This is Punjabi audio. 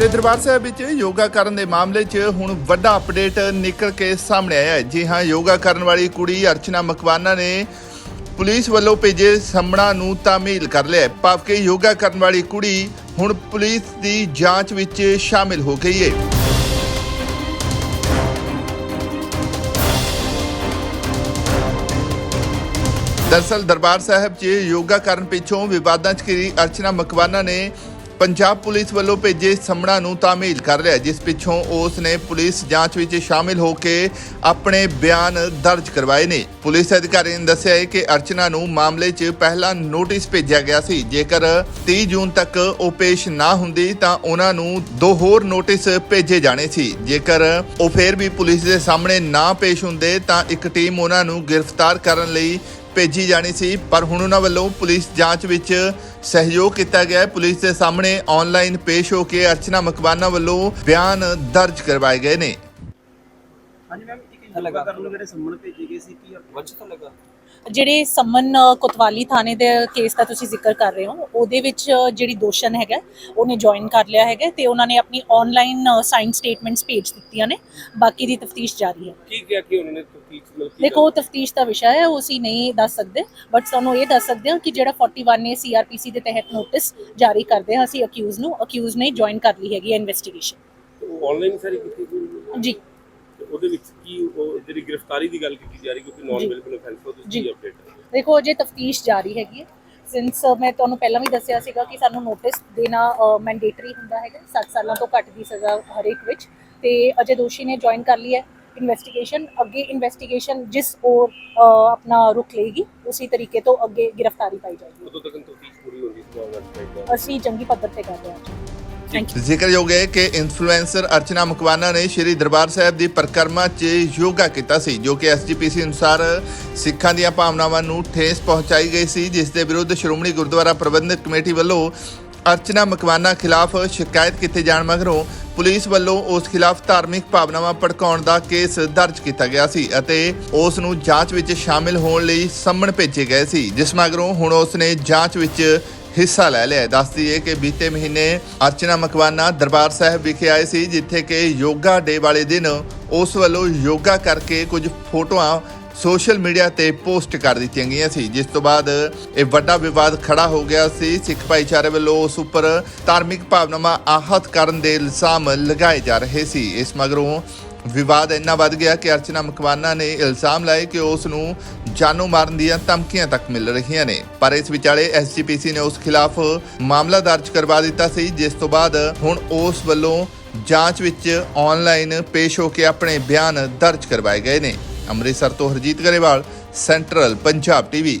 ਤੇ ਦਰਬਾਰ ਸਾਹਿਬ ਵਿੱਚ ਯੋਗਾ ਕਰਨ ਦੇ ਮਾਮਲੇ 'ਚ ਹੁਣ ਵੱਡਾ ਅਪਡੇਟ ਨਿਕਲ ਕੇ ਸਾਹਮਣੇ ਆਇਆ ਹੈ। ਜੀ ਹਾਂ, ਯੋਗਾ ਕਰਨ ਵਾਲੀ ਕੁੜੀ ਅਰਚਨਾ ਮਕਵਾਨਾ ਨੇ ਪੁਲਿਸ ਵੱਲੋਂ ਭੇਜੇ ਸੰਮਣਾ ਨੂੰ ਤਾਮੀਲ ਕਰ ਲਿਆ ਭਾਵ ਕਿ ਯੋਗਾ ਕਰਨ ਵਾਲੀ ਕੁੜੀ ਹੁਣ ਪੁਲਿਸ ਦੀ ਜਾਂਚ ਵਿੱਚ ਸ਼ਾਮਿਲ ਹੋ ਗਈ ਹੈ। ਦਰਸਲ ਦਰਬਾਰ ਸਾਹਿਬ 'ਚ ਯੋਗਾ ਕਰਨ ਪਿੱਛੋਂ ਵਿਵਾਦਾਂ 'ਚ ਘਿਰੀ ਅਰਚਨਾ ਮਕਵਾਨਾ ਨੇ ਪੰਜਾਬ ਪੁਲਿਸ ਵੱਲੋਂ ਭੇਜੇ ਸੰਮਣਾ ਨੂੰ ਤਾਮੀਲ ਕਰ ਲਿਆ। ਜਿਸ ਪਿੱਛੋਂ ਉਸ ਨੇ ਪੁਲਿਸ ਜਾਂਚ ਵਿੱਚ ਸ਼ਾਮਿਲ ਹੋ ਕੇ ਆਪਣੇ ਬਿਆਨ ਦਰਜ ਕਰਵਾਏ ਨੇ। ਪੁਲਿਸ ਅਧਿਕਾਰੀ ਨੇ ਦੱਸਿਆ ਹੈ ਕਿ ਅਰਚਨਾ ਨੂੰ ਮਾਮਲੇ 'ਚ ਪਹਿਲਾਂ ਨੋਟਿਸ ਭੇਜਿਆ ਗਿਆ ਸੀ। ਜੇਕਰ 30 ਜੂਨ ਤੱਕ ਉਹ ਪੇਸ਼ ਨਾ ਹੁੰਦੀ ਤਾਂ ਉਹਨਾਂ ਨੂੰ ਦੋ ਹੋਰ ਨੋਟਿਸ ਭੇਜੇ ਜਾਣੇ ਸੀ। ਜੇਕਰ ਉਹ ਫੇਰ ਵੀ ਪੁਲਿਸ ਦੇ ਸਾਹਮਣੇ ਨਾ ਪੇਸ਼ ਹੁੰਦੇ ਤਾਂ ਇੱਕ ਟੀਮ ਉਹਨਾਂ ਨੂੰ ਗ੍ਰਿਫਤਾਰ ਕਰਨ ਲਈ ਭੇਜੀ ਜਾਣੀ ਸੀ, ਪਰ ਹੁਣ ਉਹਨਾਂ ਵੱਲੋਂ ਪੁਲਿਸ ਜਾਂਚ ਵਿੱਚ ਸਹਿਯੋਗ ਕੀਤਾ ਗਿਆ ਹੈ। ਪੁਲਿਸ ਦੇ ਸਾਹਮਣੇ ਆਨਲਾਈਨ ਪੇਸ਼ ਹੋ ਕੇ ਅਰਚਨਾ ਮਕਵਾਨਾ ਵੱਲੋਂ ਬਿਆਨ ਦਰਜ ਕਰਵਾਏ ਗਏ ਨੇ। ਹਾਂਜੀ ਮੈਮ ਲੱਗਾ। ਕਰਨ ਨੂੰ ਜਿਹੜੇ ਸੰਮਣ ਭੇਜੇ ਗਏ ਸੀ ਕੀ ਵੰਸ਼ ਤਾਂ ਲੱਗਾ? ਜਿਹੜੇ ਸਮਨ ਕੋਤਵਾਲੀ ਥਾਣੇ ਦੇ ਕੇਸ ਦਾ ਤੁਸੀਂ ਜ਼ਿਕਰ ਕਰ ਰਹੇ ਹੋ ਉਹਦੇ ਵਿੱਚ ਜਿਹੜੀ ਦੋਸ਼ਣ ਹੈਗਾ ਉਹਨੇ ਜੁਆਇਨ ਕਰ ਲਿਆ ਹੈਗਾ ਤੇ ਉਹਨਾਂ ਨੇ ਆਪਣੀ ਆਨਲਾਈਨ ਸਾਈਨ ਸਟੇਟਮੈਂਟਸ ਭੇਜ ਦਿੱਤੀਆਂ ਨੇ ਬਾਕੀ ਦੀ ਤਫਤੀਸ਼ ਜਾਰੀ ਹੈ। ਕੀ ਕਿਹਾ ਕਿ ਉਹਨਾਂ ਨੇ ਤਫਤੀਸ਼ ਦੇਖੋ ਉਹ ਤਫਤੀਸ਼ ਦਾ ਵਿਸ਼ਾ ਹੈ ਉਹ ਅਸੀਂ ਨਹੀਂ ਦੱਸ ਸਕਦੇ ਬਟ ਸਾਨੂੰ ਇਹ ਦੱਸ ਸਕਦੇ ਹਾਂ ਕਿ ਜਿਹੜਾ 41 ਏ ਸੀਆਰਪੀਸੀ ਦੇ ਤਹਿਤ ਨੋਟਿਸ ਜਾਰੀ ਕਰਦੇ ਹਾਂ ਅਸੀਂ ਅਕਿਊਜ਼ ਨੂੰ ਅਕਿਊਜ਼ ਨੇ ਜੁਆਇਨ ਕਰ ਲਈ ਹੈਗੀ ਇਨਵੈਸਟੀਗੇਸ਼ਨ ਉਹ ਆਨਲਾਈਨ ਸਾਰੀ ਕੀਤੀ ਜੀ। ਉਹਦੇ ਵਿੱਚ ਕੀ ਉਹ ਜਿਹੜੀ ਗ੍ਰਿਫਤਾਰੀ ਦੀ ਗੱਲ ਕੀਤੀ ਜਾ ਰਹੀ ਕਿਉਂਕਿ ਨਾਨ। ਅਵੇਲੇਬਲ ਅਫੈਂਸ ਉਹ ਜੀ। ਤੁਸੀਂ ਅਪਡੇਟ ਦੇਖੋ ਅਜੇ ਤਫਤੀਸ਼ ਜਾਰੀ ਹੈਗੀ ਹੈ। ਸਿੰਸ ਮੈਂ ਤੁਹਾਨੂੰ ਪਹਿਲਾਂ ਵੀ ਦੱਸਿਆ ਸੀਗਾ ਕਿ ਸਾਨੂੰ ਨੋਟਿਸ ਦੇਣਾ ਮੈਂਡੇਟਰੀ ਹੁੰਦਾ ਹੈਗਾ। 7 ਸਾਲਾਂ ਤੋਂ ਘੱਟ ਦੀ ਸਜ਼ਾ ਹਰੇਕ ਵਿੱਚ। ਤੇ ਅਜੇ ਦੋਸ਼ੀ ਨੇ ਜੁਆਇਨ ਕਰ ਲਈ ਹੈ। ਇਨਵੈਸਟੀਗੇਸ਼ਨ ਅੱਗੇ ਇਨਵੈਸਟੀਗੇਸ਼ਨ ਜਿਸ ਔਰ ਆਪਣਾ ਰੁਖ ਲਏਗੀ ਉਸੇ ਤਰੀਕੇ ਤੋਂ ਅੱਗੇ ਗ੍ਰਿਫਤਾਰੀ ਪਾਈ ਜਾਏਗੀ। ਉਦੋਂ ਤੱਕ ਤਫਤੀਸ਼ ਪੂਰੀ ਵੈਬਸਾਈਟ ਦਾ ਅਸੀਂ ਜੰਗੀ ਪੱਧਰ ਤੇ ਕਰ ਰਹੇ ਹਾਂ। ਜ਼ਿਕਰਯੋਗ ਹੈ ਕਿ ਇਨਫਲੂਐਂਸਰ ਅਰਚਨਾ ਮਕਵਾਨਾ ਨੇ ਸ਼੍ਰੀ ਦਰਬਾਰ ਸਾਹਿਬ ਦੀ ਪਰਿਕਰਮਾ 'ਚ ਯੋਗਾ ਕੀਤਾ ਸੀ, ਜੋ ਕਿ ਐਸਜੀਪੀਸੀ ਅਨੁਸਾਰ ਸਿੱਖਾਂ ਦੀਆਂ ਭਾਵਨਾਵਾਂ ਨੂੰ ਠੇਸ ਪਹੁੰਚਾਈ ਗਈ ਸੀ, ਜਿਸ ਦੇ ਵਿਰੁੱਧ ਸ਼੍ਰੋਮਣੀ ਗੁਰਦੁਆਰਾ ਪ੍ਰਬੰਧਕ ਕਮੇਟੀ ਵੱਲੋਂ ਅਰਚਨਾ ਮਕਵਾਨਾ ਖਿਲਾਫ ਸ਼ਿਕਾਇਤ ਕੀਤੇ ਜਾਣ ਮਗਰੋਂ ਪੁਲਿਸ ਵੱਲੋਂ ਉਸ ਖਿਲਾਫ ਧਾਰਮਿਕ ਭਾਵਨਾਵਾਂ ਭੜਕਾਉਣ ਦਾ ਕੇਸ ਦਰਜ ਕੀਤਾ ਗਿਆ ਸੀ ਅਤੇ ਉਸ ਨੂੰ ਜਾਂਚ ਵਿੱਚ ਸ਼ਾਮਿਲ ਹੋਣ ਲਈ ਸੰਮਣ ਭੇਜੇ ਗਏ ਸੀ, ਜਿਸ ਮਗਰੋਂ ਹੁਣ ਉਸ ਨੇ ਜਾਂਚ ਵਿੱਚ ਹਿੱਸਾ ਲੈ ਲਿਆ। ਹੈ। ਦੱਸ ਕਿ ਬੀਤੇ ਮਹੀਨੇ ਅਰਚਨਾ ਮਕਵਾਨਾ ਦਰਬਾਰ ਸਾਹਿਬ ਵਿਖੇ ਆਏ ਸੀ, ਜਿੱਥੇ ਕਿ ਯੋਗਾ ਡੇ ਵਾਲੇ ਦਿਨ ਉਸ ਵੱਲੋਂ ਯੋਗਾ ਕਰਕੇ ਕੁਝ ਫੋਟੋਆਂ ਸੋਸ਼ਲ ਮੀਡੀਆ ਤੇ ਪੋਸਟ ਕਰ ਦਿੱਤੀਆਂ ਗਈਆਂ ਸੀ। ਜਿਸ ਤੋਂ ਬਾਅਦ ਇਹ ਵੱਡਾ ਵਿਵਾਦ ਖੜਾ ਹੋ ਗਿਆ ਸੀ। ਸਿੱਖ ਭਾਈਚਾਰੇ ਵੱਲੋਂ ਉਸ ਉੱਪਰ ਧਾਰਮਿਕ ਭਾਵਨਾਵਾਂ ਆਹਤ ਕਰਨ ਦੇ ਇਲਜ਼ਾਮ ਲਗਾਏ ਜਾ ਰਹੇ ਸੀ। ਇਸ ਮਗਰੋਂ ਵਿਵਾਦ ਇੰਨਾ ਵੱਧ ਗਿਆ ਕਿ ਅਰਚਨਾ ਮਕਵਾਨਾ ਨੇ ਇਲਜ਼ਾਮ ਲਾਏ ਕਿ ਉਸ ਨੂੰ ਜਾਨੋਂ ਮਾਰਨ ਦੀਆਂ ਧਮਕੀਆਂ ਤੱਕ ਮਿਲ ਰਹੀਆਂ ਨੇ। ਪਰ ਇਸ ਵਿਚਾਲੇ ਐਸਜੀਪੀਸੀ ਨੇ ਉਸ ਖਿਲਾਫ ਮਾਮਲਾ ਦਰਜ ਕਰਵਾ ਦਿੱਤਾ ਸੀ, ਜਿਸ ਤੋਂ ਬਾਅਦ ਹੁਣ ਉਸ ਵੱਲੋਂ ਜਾਂਚ ਵਿੱਚ ਆਨਲਾਈਨ ਪੇਸ਼ ਹੋ ਕੇ ਆਪਣੇ ਬਿਆਨ ਦਰਜ ਕਰਵਾਏ ਗਏ ਨੇ। ਅੰਮ੍ਰਿਤਸਰ ਤੋਂ ਹਰਜੀਤ ਗਰੇਵਾਲ ਸੈਂਟਰਲ ਪੰਜਾਬ ਟੀਵੀ